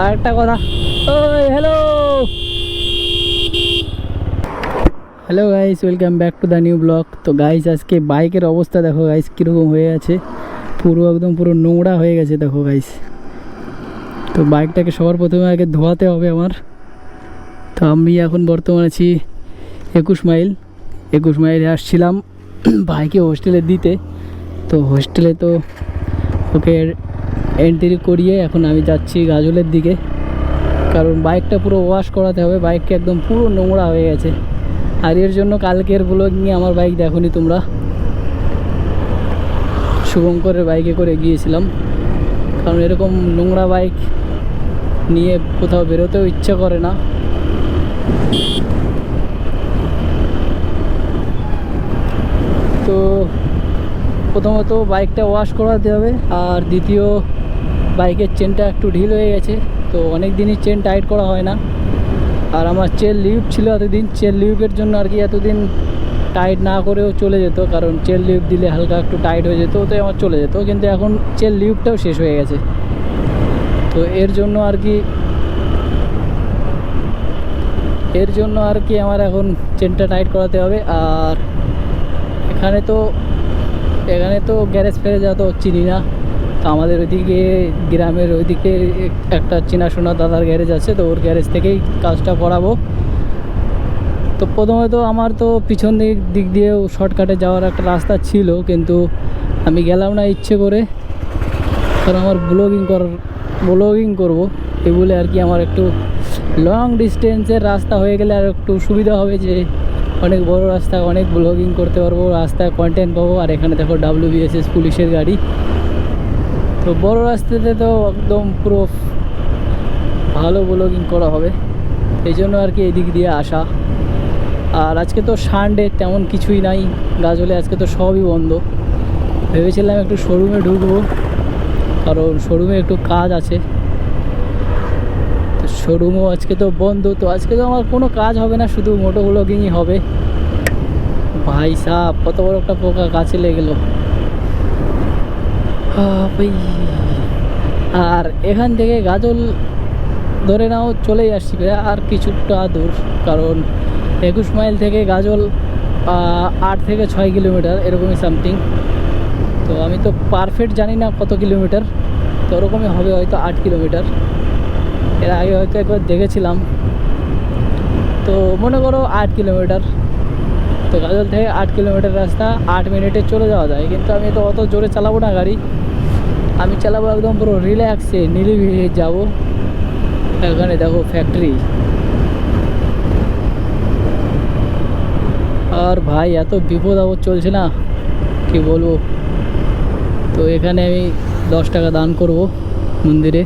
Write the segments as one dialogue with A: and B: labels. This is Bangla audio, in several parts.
A: আর একটা কথা। ওই hello hello guys welcome back to the new blog তো গাইস আজকে বাইকের অবস্থা দেখো গাইস কীরকম হয়ে আছে। পুরো একদম পুরো নোংরা হয়ে গেছে, দেখো গাইস তো, বাইকটাকে সবার প্রথমে আগে ধোয়াতে হবে আমার। তো, আমি এখন বর্তমানে আছি একুশ মাইল। একুশ মাইলে আসছিলাম ভাইকে হোস্টেলে দিতে। তো হোস্টেলে তো, ওকে এন্ট্রি করিয়ে এখন আমি যাচ্ছি গাজলের দিকে। কারণ বাইকটা পুরো ওয়াশ করাতে হবে বাইকটা একদম পুরো নোংরা হয়ে গেছে। আর এর জন্য কালকের ব্লগিংয়ে আমার বাইক দেখোনি তোমরা। শুভঙ্করের বাইকে করে গিয়েছিলাম। কারণ এরকম নোংরা বাইক নিয়ে কোথাও বেরোতেও ইচ্ছা করে না। তো প্রথমত বাইকটা ওয়াশ করাতে হবে, আর দ্বিতীয় বাইকের চেনটা একটু ঢিল হয়ে গেছে, তো অনেক দিনই চেন টাইট করা হয় না। আর আমার চেন লিউপ ছিল এতদিন, চেন লিউপের জন্য আর কি এতদিন টাইট না করেও চলে যেত, কারণ চেন লিউপ দিলে হালকা একটু টাইট হয়ে যেত, ওতে আমার চলে যেত, কিন্তু এখন চেন লিউপটাও শেষ হয়ে গেছে। তো এর জন্য আর কি, এর জন্য আর কি আমার এখন চেনটা টাইট করাতে হবে, আর এখানে তো এখানে তো গ্যারেজ ফেরে যা তো চিনি না। তো আমাদের ওইদিকে, গ্রামের ওইদিকে একটা চেনাশোনা দাদার গ্যারেজ আছে, তো ওর গ্যারেজ থেকেই কাজটা করাবো। তো প্রথমে তো আমার তো পিছন দিক দিক দিয়েও শর্টকাটে যাওয়ার একটা রাস্তা ছিল, কিন্তু আমি গেলাম না ইচ্ছে করে। কারণ আমার ব্লগিং করার, ব্লগিং করব এই বলে আর কি আমার একটু লং ডিস্টেন্সের রাস্তা হয়ে গেলে আর একটু সুবিধা হবে যে অনেক বড় রাস্তা, অনেক ব্লগিং করতে পারব, রাস্তায় কন্টেন্ট পাবো। আর এখানে দেখো ডাব্লিউ বিএসএস পুলিশের গাড়ি। তো বড় রাস্তাতে তো একদম পুরো ভালো ব্লগিং করা হবে। এই জন্য আর কি এদিক দিয়ে আসা। আর আজকে তো সানডে তেমন কিছুই নাই। গাজলে আজকে তো সবই বন্ধ। ভেবেছিলাম একটু শোরুমে ঢুকবো। কারণ শোরুমে একটু কাজ আছে। তো শোরুমও আজকে তো বন্ধ। তো আজকে তো আমার কোনো কাজ হবে না শুধু মোটো ব্লগিংই হবে। ভাই সাহ কত বড় একটা পোকা কাছে লেগে গেলো। আহ, ভাই। আর এখান থেকে গাজল ধরে নাও চলেই আসছি আর কিছুটা দূর, কারণ একুশ মাইল থেকে গাজল আট থেকে ছয় কিলোমিটার, এরকমই সামথিং তো আমি তো পারফেক্ট জানি না কত কিলোমিটার, তো ওরকমই হবে হয়তো আট কিলোমিটার। এর আগে হয়তো একবার দেখেছিলাম। তো মনে করো আট কিলোমিটার। তো গাজল থেকে আট কিলোমিটার রাস্তা, আট মিনিটে চলে যাওয়া যায়। কিন্তু আমি তো অত জোরে চালাবো না গাড়ি। আমি চালাবো একদম পুরো রিল্যাক্সে নিরিবিলি যাব। এখানে দেখো ফ্যাক্টরি আর ভাই, এত বিপদ আপদ চলছে না? কি বলব? তো এখানে আমি দশ টাকা দান করব মন্দিরে।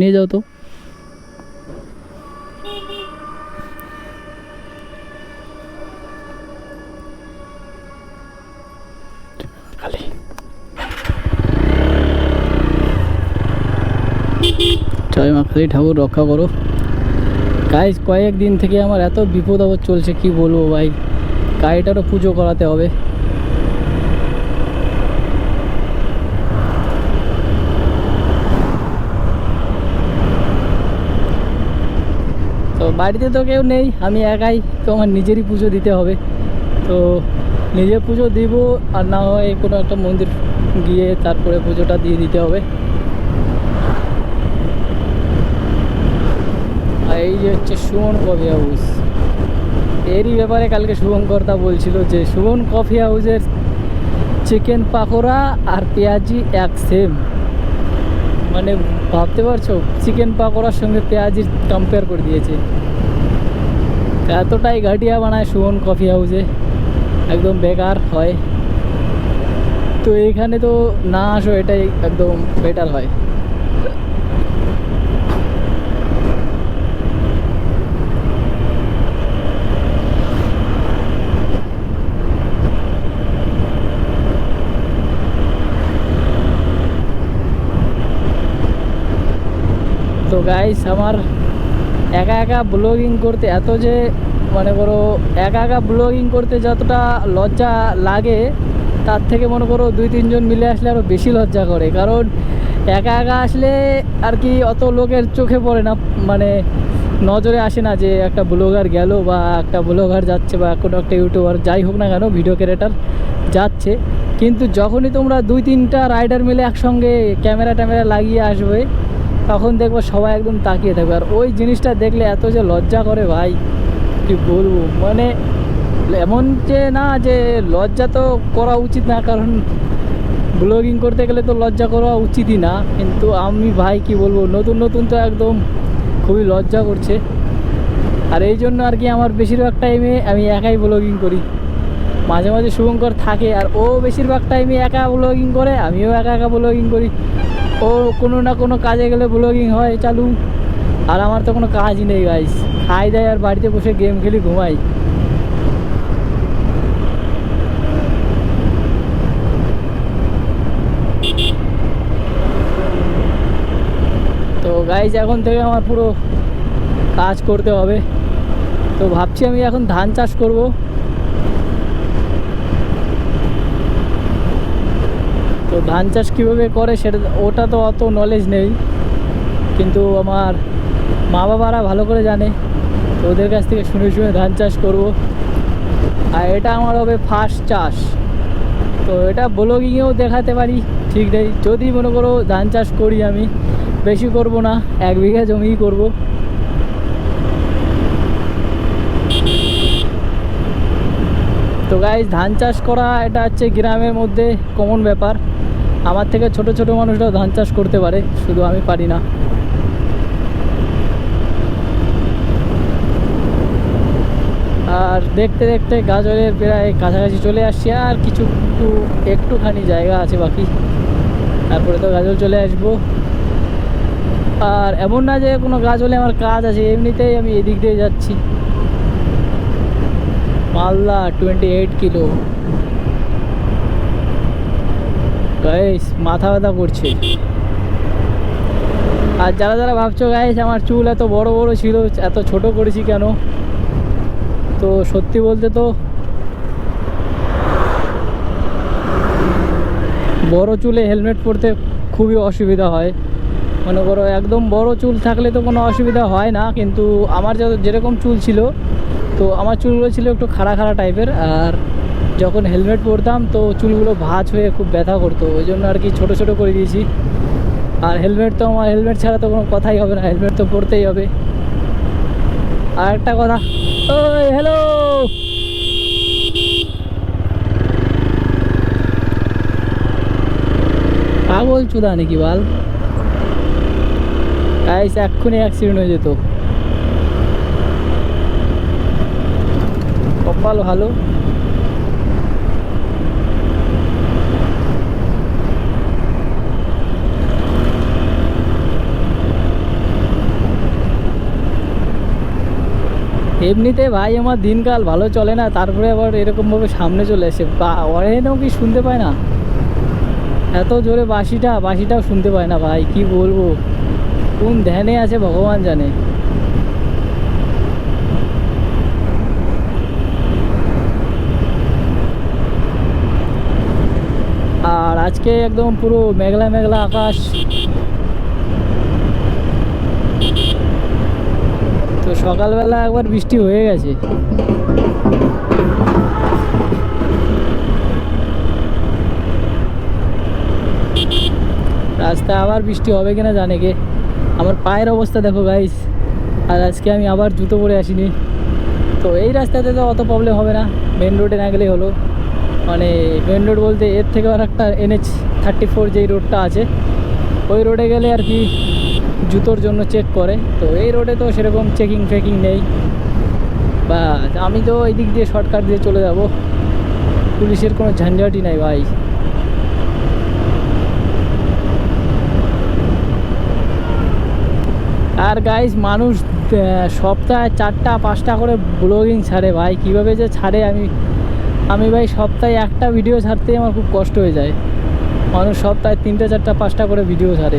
A: নিয়ে যাও তো জয় মা কালী ঠাকুর রক্ষা করো গাইজ কয়েকদিন থেকে আমার এত বিপদ আপদ চলছে, কি বলব ভাই? গাড়িটারও পুজো করাতে হবে। বাড়িতে তো কেউ নেই, আমি একাই তো আমার নিজেরই পুজো দিতে হবে। তো নিজে পুজো দিব আর না হয় কোনো একটা মন্দির গিয়ে তারপরে পুজোটা দিয়ে দিতে হবে। আর এই যে হচ্ছে সুমন কফি হাউস, এরই ব্যাপারে কালকে শুভঙ্কর্তা বলছিল যে সুমন কফি হাউসের চিকেন পাকোড়া আর পেঁয়াজি এক সেম। মানে ভাবতে পারছ, চিকেন পাকোড়ার সঙ্গে পেঁয়াজি কম্পেয়ার করে দিয়েছে। এতটাই ঘাটিয়া বানায় সুমন কফি হাউসে একদম বেকার হয়। তো এইখানে তো না আসো, এটাই একদম বেটার হয়। তো গাইস আমার একা একা ব্লগিং করতে এত যে, মনে করো, একা একা ব্লগিং করতে যতটা লজ্জা লাগে, তার থেকে মনে করো দুই তিনজন মিলে আসলে আরও বেশি লজ্জা করে। কারণ একা একা আসলে আর কি অত লোকের চোখে পড়ে না মানে নজরে আসে না যে একটা ব্লগার গেল বা একটা ব্লগার যাচ্ছে বা কোনো একটা ইউটিউবার যাই হোক না কেন ভিডিও ক্রিয়েটার যাচ্ছে। কিন্তু যখনই তোমরা দুই তিনটা রাইডার মিলে একসঙ্গে ক্যামেরা ট্যামেরা লাগিয়ে আসবে তখন দেখব সবাই একদম তাকিয়ে থাকবে। আর ওই জিনিসটা দেখলে এত যে লজ্জা করে ভাই, কি বলব? মানে এমন যে না যে লজ্জা তো করা উচিত না, কারণ ব্লগিং করতে গেলে তো লজ্জা করা উচিতই না। কিন্তু আমি ভাই কি বলব, নতুন নতুন তো একদম খুবই লজ্জা করছে। আর এই জন্য আর কি আমার বেশিরভাগ টাইমে আমি একাই ব্লগিং করি। মাঝে মাঝে শুভঙ্কর থাকে, আর ও বেশিরভাগ টাইমে একা ব্লগিং করে, আমিও একা একা ব্লগিং করি। ও কোনো না কোনো কাজে গেলে ব্লগিং হয়, চালু। আর আমার তো কোনো কাজই নেই গাইস খাই দেয় আর বাড়িতে বসে গেম খেলি, ঘুমাই। তো গাইজ এখন থেকে আমার পুরো কাজ করতে হবে। তো ভাবছি আমি এখন ধান চাষ করব। ধান চাষ কীভাবে করে সেটা ওটা তো অত নলেজ নেই। কিন্তু আমার মা বাবারা ভালো করে জানে। তো ওদের কাছ থেকে শুনে শুনে ধান চাষ করব। আর এটা আমার হবে ফার্স্ট চাষ। তো এটা ব্লগিংয়েও দেখাতে পারি, ঠিক নেই। যদি মনে করো ধান চাষ করি আমি, বেশি করব না, এক বিঘা জমিই করব। তো গাইজ ধান চাষ করা এটা হচ্ছে গ্রামের মধ্যে কমন ব্যাপার। আমার থেকে ছোট ছোট মানুষরাও ধান চাষ করতে পারে, শুধু আমি পারি না। আর দেখতে দেখতে গাজরের প্রায় কাছাকাছি চলে আসছি, আর কিছু একটু, একটুখানি জায়গা আছে বাকি। তারপরে তো গাজল চলে আসব। আর এমন না যে কোনো গাছ হলে আমার কাজ আছে, এমনিতেই আমি এদিক দিয়ে যাচ্ছি। Malda twenty eight kilo. Guys, মাথা ব্যথা করছে। আর যারা যারা ভাবছ, গাইস, আমার চুল এত বড় বড় ছিল, এত ছোট করেছি কেন? তো সত্যি বলতে তো, বড় চুলে হেলমেট পরতে খুবই অসুবিধা হয়। মনে করো, একদম বড় চুল থাকলে তো কোনো অসুবিধা হয় না, কিন্তু আমার যত যেরকম চুল ছিল, তো আমার চুলগুলো ছিল একটু খাড়া খাড়া টাইপের আর যখন হেলমেট পরতাম, তো চুলগুলো ভাঁজ হয়ে খুব ব্যথা করতো। ওই জন্য আর কি ছোটো ছোটো করে দিয়েছি। আর হেলমেট তো আমার হেলমেট ছাড়া তো কোনো কথাই হবে না। হেলমেট তো পরতেই হবে। আর একটা কথা, ওই হ্যালো পাগল চুদা নাকি বাল? এক্ষুনি অ্যাক্সিডেন্ট হয়ে যেত। কপাল ভালো। এমনিতে ভাই আমার দিনকাল ভালো চলে না, তারপরে আবার এরকমভাবে সামনে চলে এসে বা অরেনও কি শুনতে পায় না? এত জোরে বাঁশিটা, বাঁশিটাও শুনতে পায় না ভাই, কি বলব? কোন ধ্যানে আছে ভগবান জানে। আর আজকে একদম পুরো মেঘলা মেঘলা আকাশ। তো সকালবেলা একবার বৃষ্টি হয়ে গেছে। রাস্তায় আবার বৃষ্টি হবে কিনা জানে কে? আমার পায়ের অবস্থা দেখো গাইস আর আজকে আমি আবার জুতো পরে আসিনি। তো এই রাস্তাতে তো অত প্রবলেম হবে না। মেন রোডে না গেলেই হলো। মানে মেন রোড বলতে এর থেকে আর একটা এনএচ থার্টি ফোর যেই রোডটা আছে, ওই রোডে গেলে আর কি জুতোর জন্য চেক করে। তো এই রোডে তো সেরকম চেকিং ফেকিং নেই। বা আমি তো এই দিক দিয়ে শর্টকাট দিয়ে চলে যাব। পুলিশের কোনো ঝঞ্ঝাটই নাই ভাই। আর গাইস মানুষ সপ্তাহে চারটা, পাঁচটা করে ব্লগিং ছাড়ে ভাই। কীভাবে যে ছাড়ে আমি আমি ভাই সপ্তাহে একটা ভিডিও ছাড়তেই আমার খুব কষ্ট হয়ে যায়। মানুষ সপ্তাহে তিনটে, চারটা, পাঁচটা করে ভিডিও ছাড়ে।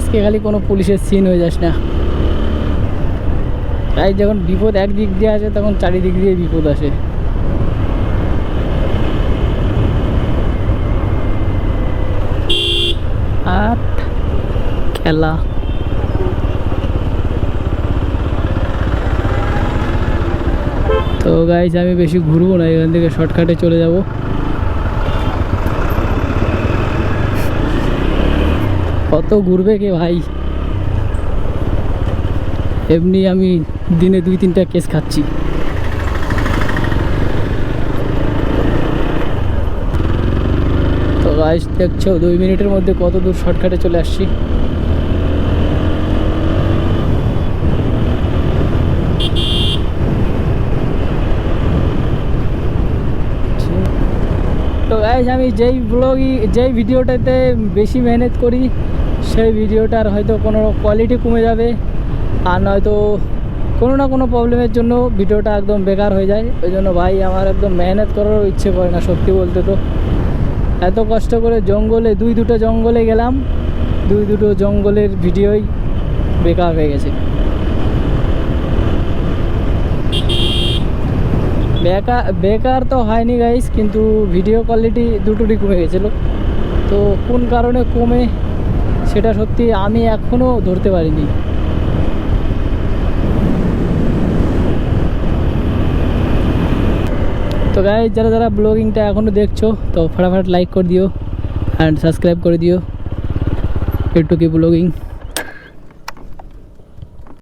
A: আজকে খালি কোনো পুলিশের সিন হয়ে যাস না। তাই যখন বিপদ একদিক দিয়ে আসে, তখন চারিদিক দিয়ে বিপদ আসে। আর খেলা। তো গাইজ আমি বেশি ঘুরবো না, এখান থেকে শর্টকাটে চলে যাব। কত ঘুরবে কে ভাই? এমনি আমি দিনে দুই তিনটা কেস খাচ্ছি। তো গাইজ দেখছ, দুই মিনিটের মধ্যে কত দূর শর্টকাটে চলে আসছি। তো গাইজ আমি যেই ব্লগই যেই ভিডিওটাতে বেশি মেহনত করি সেই ভিডিওটার হয়তো কোনো কোয়ালিটি কমে যাবে আর নয়তো কোনো না কোনো প্রবলেমের জন্য ভিডিওটা একদম বেকার হয়ে যায়। ওই জন্য ভাই আমার একদম মেহনত করারও ইচ্ছে করে না সত্যি বলতে তো। এত কষ্ট করে জঙ্গলে, দুই দুটো জঙ্গলে গেলাম, দুই দুটো জঙ্গলের ভিডিওই বেকার হয়ে গেছে। বেকার বেকার তো হয়নি গাইস কিন্তু ভিডিও কোয়ালিটি দুটোরই কমে গেছিল। তো কোন কারণে কমে সেটা সত্যি আমি এখনও ধরতে পারিনি। তো গাই যারা যারা ব্লগিংটা এখনও দেখছ, তো ফটাফট লাইক করে দিও অ্যান্ড সাবস্ক্রাইব করে দিও। একটু কি ব্লগিং